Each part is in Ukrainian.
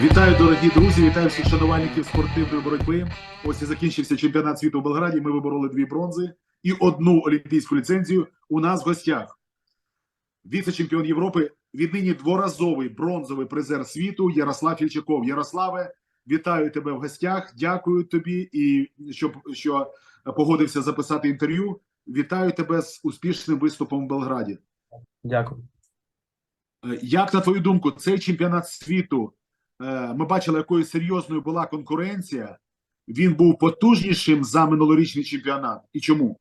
Вітаю, дорогі друзі! Вітаю всіх шанувальників спортивної боротьби. Ось і закінчився чемпіонат світу в Белграді. Ми вибороли дві бронзи і одну олімпійську ліцензію. У нас в гостях віце-чемпіон Європи, віднині дворазовий бронзовий призер світу Ярослав Фільчаков. Ярославе, вітаю тебе в гостях. Дякую тобі і що, що погодився записати інтерв'ю. Вітаю тебе з успішним виступом в Белграді. Дякую. Е, Як на твою думку, цей чемпіонат світу? Е, Ми бачили, якою серйозною була конкуренція. Він був потужнішим за минулорічний чемпіонат. І чому?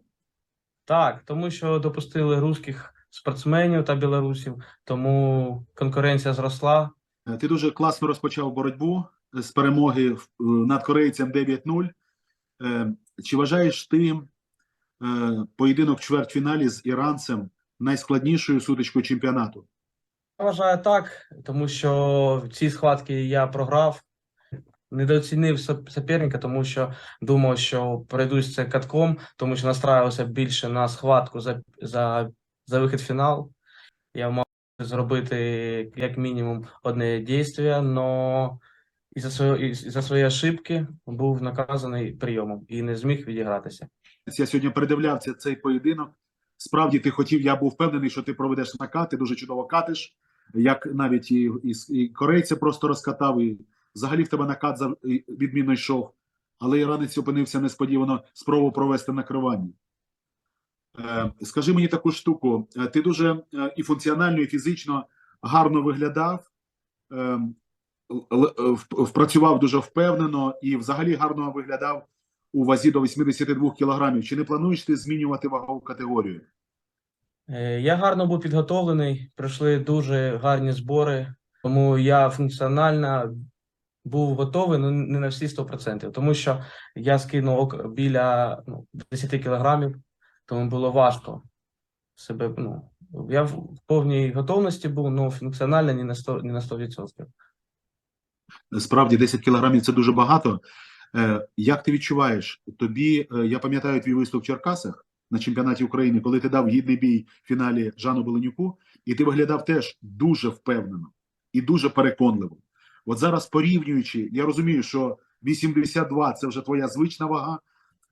Так, тому що допустили русських спортсменів та білорусів, тому конкуренція зросла. Е, Ти дуже класно розпочав боротьбу з перемоги е, над корейцем 9-0. Е, Чи вважаєш ти поєдинок в чвертьфіналі з іранцем найскладнішою сутичкою чемпіонату? Вважаю так, тому що в цій схватці я програв, недооцінив суперника, тому що думав, що пройдусь це катком, тому що настраювався більше на схватку за, за, за вихід в фінал. Я мав зробити як мінімум одне дійство, але і за свої, і ошибки був наказаний прийомом і не зміг відігратися. Я сьогодні передивлявся цей поєдинок. Справді ти хотів, я був впевнений, що ти проведеш накат, ти дуже чудово катиш, як навіть і, і, і корейця просто розкатав, і взагалі в тебе накат відмінно йшов. Але іранець опинився несподівано спробу провести накривання. Е, скажи мені таку штуку: Е, ти дуже е, і функціонально, і фізично гарно виглядав, впрацював дуже впевнено і взагалі гарно виглядав у вазі до 82 кілограмів. Чи не плануєш ти змінювати вагову категорію? Е, Я гарно був підготовлений, пройшли дуже гарні збори, тому я функціонально був готовий, ну не на всі 100%, тому що я скинув біля ну, 10 кілограмів, тому було важко себе. Ну, я в повній готовності був, але функціонально не на 100%. Не на 100%. Справді 10 кілограмів це дуже багато. Е, Як ти відчуваєш? Тобі е, я пам'ятаю твій виступ в Черкасах на чемпіонаті України, коли ти дав гідний бій в фіналі Жану Беленюку, і ти виглядав теж дуже впевнено і дуже переконливо. От зараз порівнюючи, я розумію, що 82 це вже твоя звична вага.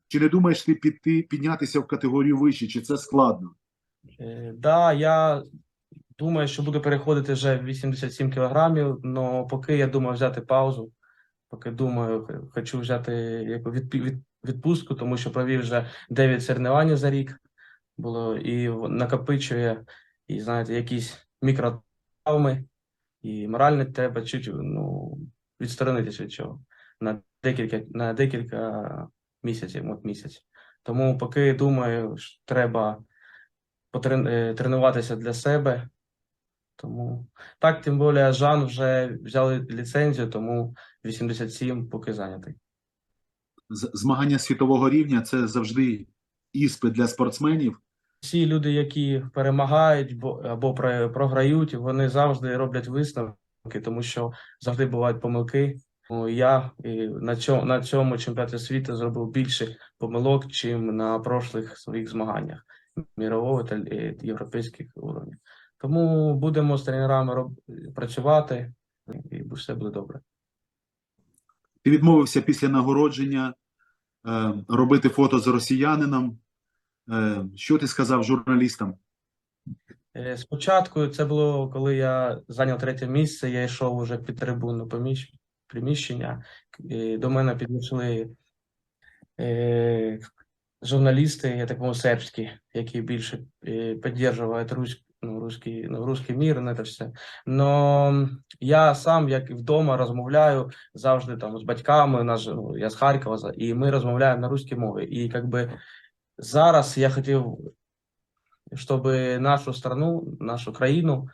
Чи не думаєш ти піти піднятися в категорію вище, чи це складно? Е, Да, я думаю, що буду переходити вже в 87 кілограмів, але поки я думаю взяти паузу, поки думаю, хочу взяти яку відпі- від, відпустку, тому що провів вже 9 соревнувань за рік було і накопичує, і знаєте, якісь мікротравми, і морально треба чуть ну, відсторонитися від цього на декілька, на декілька місяців, от місяць. Тому поки думаю, що треба е, тренуватися для себе. Тому так, тим більше Жан вже взяли ліцензію, тому 87 поки зайнятий. Змагання світового рівня це завжди іспит для спортсменів. Всі люди, які перемагають бо- або про- програють, вони завжди роблять висновки, тому що завжди бувають помилки. Я на цьому, на цьому чемпіонаті світу зробив більше помилок, чим на прошлих своїх змаганнях мірового та е, європейських уровнів. Тому будемо з тренерами працювати, і все буде добре. Ти відмовився після нагородження е, робити фото з росіянином. Е, що ти сказав журналістам? Е, Спочатку це було, коли я зайняв третє місце, я йшов уже під трибуну приміщення. і До мене підійшли е, журналісти, я так мовив, сербські, які більше е, підтримують русь, ну, русський, ну, русський мір, не те все. Но я сам, як і вдома, розмовляю завжди там з батьками, у нас, ну, я з Харкова, і ми розмовляємо на русській мові. І якби зараз я хотів чтобы нашу страну, нашу країну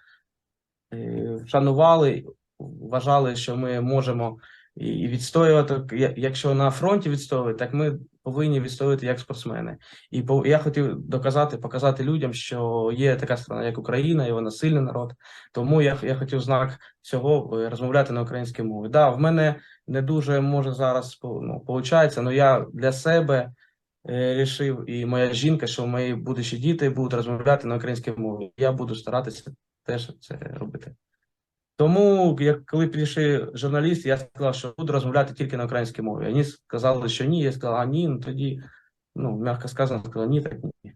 е, вшанували, вважали, що ми можемо і відстоювати. Якщо на фронті відстоювати, так ми повинні відстоювати як спортсмени. І я хотів доказати, показати людям, що є така страна, як Україна, і вона сильний народ. Тому я, я хотів знак цього е, розмовляти на українській мові. Да, в мене не дуже може зараз ну, получається, але я для себе е, рішив, і моя жінка, що мої будущі діти будуть розмовляти на українській мові. Я буду старатися теж це робити. Тому, як коли прийшли журналісти, я сказав, що буду розмовляти тільки на українській мові. Вони сказали, що ні. Я сказав, а ні, ну тоді, ну, м'яко сказано, сказав, ні, так ні.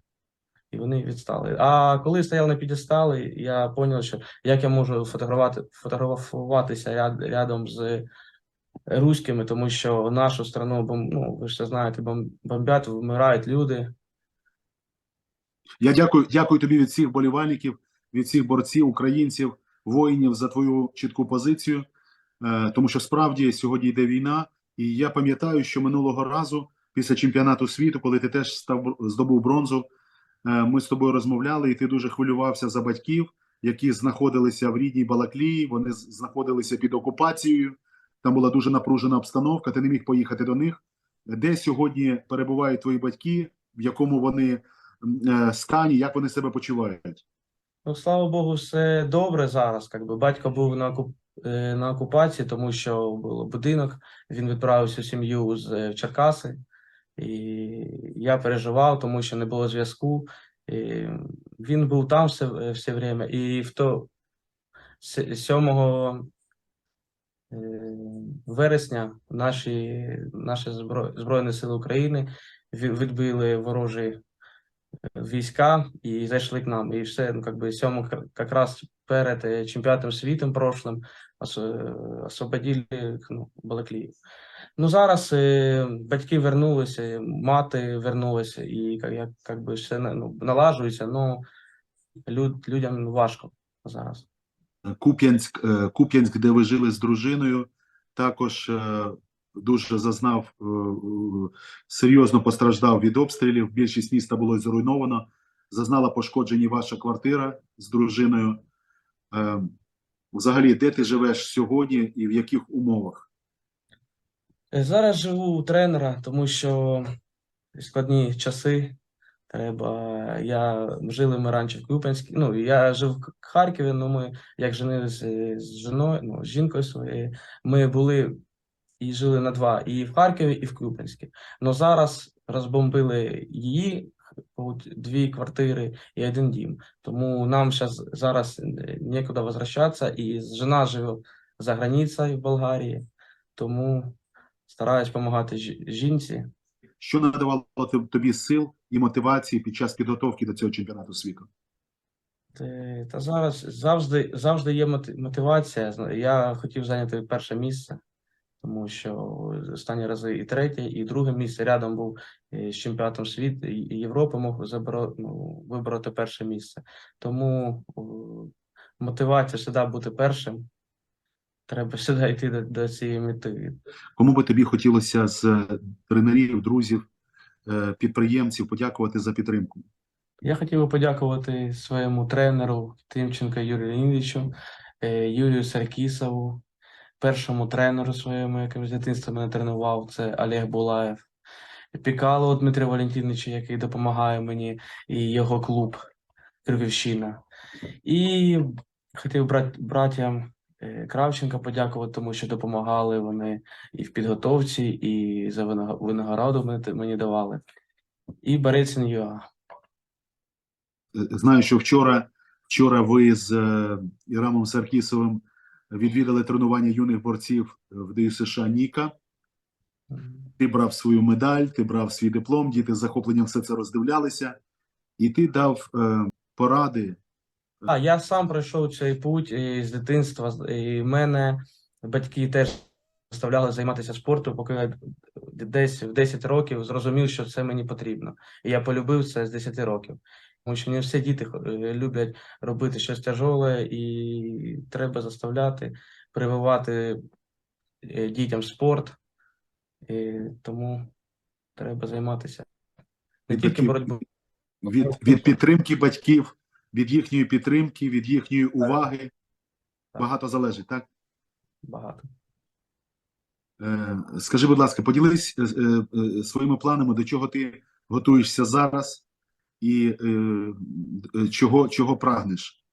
І вони відстали. А коли стояв на підесталі, я зрозумів, що як я можу фотографувати, фотографуватися ряд, рядом з руськими, тому що нашу страну, ну, ви ж це знаєте, бомбять, вмирають люди. Я дякую, дякую тобі від всіх болівальників, від всіх борців, українців, воїнів за твою чітку позицію. Е, тому що справді сьогодні йде війна, і я пам'ятаю, що минулого разу, після чемпіонату світу, коли ти теж став здобув бронзу, е, ми з тобою розмовляли, і ти дуже хвилювався за батьків, які знаходилися в рідній Балаклії. Вони знаходилися під окупацією. Там була дуже напружена обстановка. Ти не міг поїхати до них. Де сьогодні перебувають твої батьки, в якому вони е, стані, як вони себе почувають? Ну, слава Богу, все добре зараз. Как би батько був на окуп... е, на окупації, тому що був будинок. Він відправився в сім'ю з е, Черкаси, і я переживав, тому що не було зв'язку. І він був там все, е, все время. І в то 7 е, вересня наші, наші. Збройні Сили України відбили ворожі війська і зайшли к нам. І все, ну, как сьому как перед е, чемпіонатом світу прошлым е, освободили ну, Балаклію. Ну, зараз е, батьки вернулися, мати вернулася, і як, як, би, все ну, налажується, ну, люд, людям важко зараз. Куп'янськ, Куп'янськ, де ви жили з дружиною, також дуже зазнав е, е, серйозно постраждав від обстрілів. Більшість міста було зруйновано. Зазнала пошкоджені ваша квартира з дружиною. Е, Взагалі, де ти живеш сьогодні і в яких умовах? Зараз живу у тренера, тому що складні часи. Треба. Я жили ми раніше в Куп'янську. Ну, я жив в Харкові, але ми, як женилися з жіною, ну, з жінкою своєю, ми були і жили на два і в Харкові, і в Куп'янську. Но зараз розбомбили її дві квартири і один дім. Тому нам зараз е, нікуди возвращатися, і жена живе за границею в Болгарії, тому стараюсь допомагати жінці. Що надавало тобі сил і мотивації під час підготовки до цього чемпіонату світу? Та зараз завжди, завжди є моти- мотивація. Я хотів зайняти перше місце, тому що останні рази і третє, і друге місце рядом був е, з чемпіонатом світу і Європи мог заборо, ну, вибороти перше місце. Тому мотивація завжди бути першим. Треба завжди йти до, до цієї мети. Кому би тобі хотілося з тренерів, друзів, е, підприємців подякувати за підтримку? Я хотів би подякувати своєму тренеру Тимченка Юрію Леонідовичу, е, Юрію Саркісову, першому тренеру своєму, яким з дитинства мене тренував, це Олег Булаєв, Пікало Дмитру Валентиновичу, який допомагає мені, і його клуб Кривівщина. І хотів брат, братям е, Кравченка подякувати, тому що допомагали вони і в підготовці, і за винаг- винагороду мені- давали. І Борецин ЮА. Е, Знаю, що вчора, вчора ви з е, Ірамом Саркісовим відвідали тренування юних борців в ДЮСШ Ніка. Ти брав свою медаль, ти брав свій диплом, діти з захопленням все це роздивлялися, і ти дав е, поради. А, я сам пройшов цей путь з дитинства, і мене батьки теж заставляли займатися спортом, поки я десь в 10 років зрозумів, що це мені потрібно. І я полюбив це з 10 років. Тому що не всі діти е, люблять робити щось тяжоле, і треба заставляти, прививати е, дітям спорт. І тому треба займатися не Від тільки боротьбою. від, від підтримки батьків, від їхньої підтримки, від їхньої уваги. Багато залежить, так? Багато. Е, Скажи, будь ласка, поділись своїми планами, до чого ти готуєшся зараз і е, е, чого, чого прагнеш?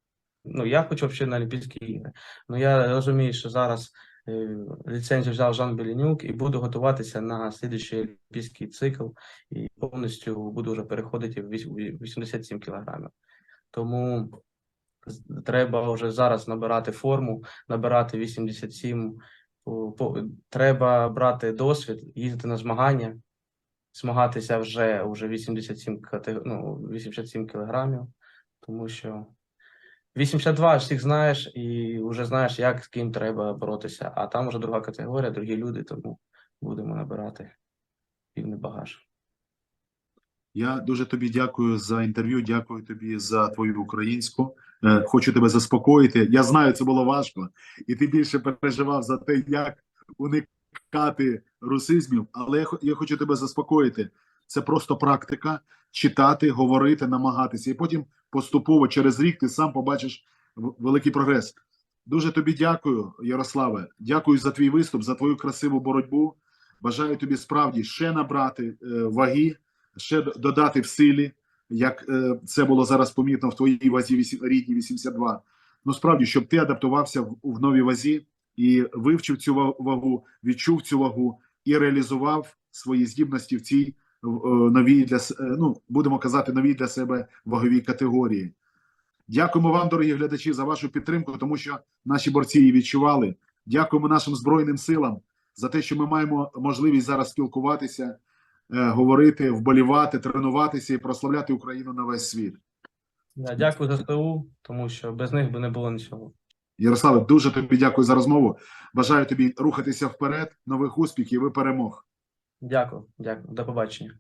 Ну, я хочу взагалі на Олімпійські ігри. Ну, я розумію, що зараз е, ліцензію взяв Жан Беленюк і буду готуватися на слідуючий олімпійський цикл і повністю буду вже переходити в вісь- в 87 кілограмів. Тому треба вже зараз набирати форму, набирати 87. по- по- Треба брати досвід, їздити на змагання, змагатися вже уже 87 кате- ну, 87 кілограмів, тому що 82 всіх знаєш і вже знаєш, як з ким треба боротися. А там вже друга категорія, другі люди, тому будемо набирати півний багаж. Я дуже тобі дякую за інтерв'ю. Дякую тобі за твою українську. Е, Хочу тебе заспокоїти. Я знаю, це було важко, і ти більше переживав за те, як уникати русизмів. Але я я хочу тебе заспокоїти. Це просто практика читати, говорити, намагатися, і потім поступово через рік ти сам побачиш великий прогрес. Дуже тобі дякую, Ярославе. Дякую за твій виступ, за твою красиву боротьбу. Бажаю тобі справді ще набрати е, ваги, ще додати в силі, як е, це було зараз помітно в твоїй вазі рідній 82. Ну справді, щоб ти адаптувався в новій вазі і вивчив цю вагу, відчув цю вагу і реалізував свої здібності в цій е, новій для е, ну будемо казати, новій для себе ваговій категорії. Дякуємо вам, дорогі глядачі, за вашу підтримку, тому що наші борці її відчували. Дякуємо нашим збройним силам за те, що ми маємо можливість зараз спілкуватися, е, говорити, вболівати, тренуватися і прославляти Україну на весь світ. Дякую за СТУ, тому що без них би не було нічого. Ярославе, дуже тобі дякую за розмову. Бажаю тобі рухатися вперед, нових успіхів і перемог. Дякую, дякую. До побачення.